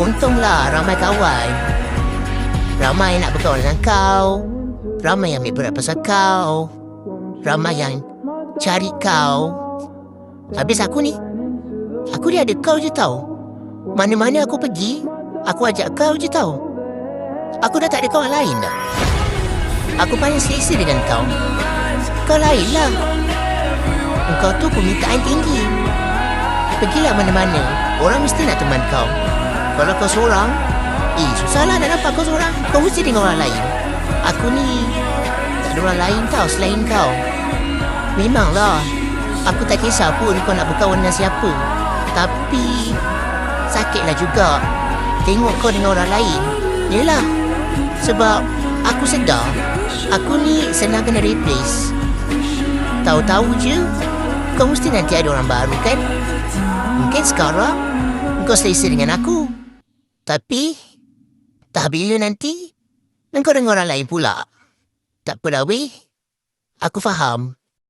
Untunglah ramai kawan. Ramai nak berkawan dengan kau. Ramai yang ambil berat pasal kau. Ramai yang cari kau. Habis aku ni, aku ni ada kau je tau. Mana-mana aku pergi, aku ajak kau je tau. Aku dah tak ada kawan lain dah. Aku paling selesa dengan kau. Kau lain lah. Engkau tu permintaan tinggi. Pergilah mana-mana, orang mesti nak teman kau. Kalau kau seorang, eh susahlah nak nampak kau seorang. Kau mesti dengan orang lain. Aku ni tak ada orang lain tau selain kau. Memanglah, aku tak kisah pun kau nak berkawan dengan siapa. Tapi, sakitlah juga tengok kau dengan orang lain. Yelah, sebab aku sedar aku ni senang kena replace. Tahu-tahu je, kau mesti nanti ada orang baru kan? Mungkin sekarang kau selesa dengan aku. Tapi, tak bila nanti, dengan orang lain pula. Tak apa dah weh. Aku faham.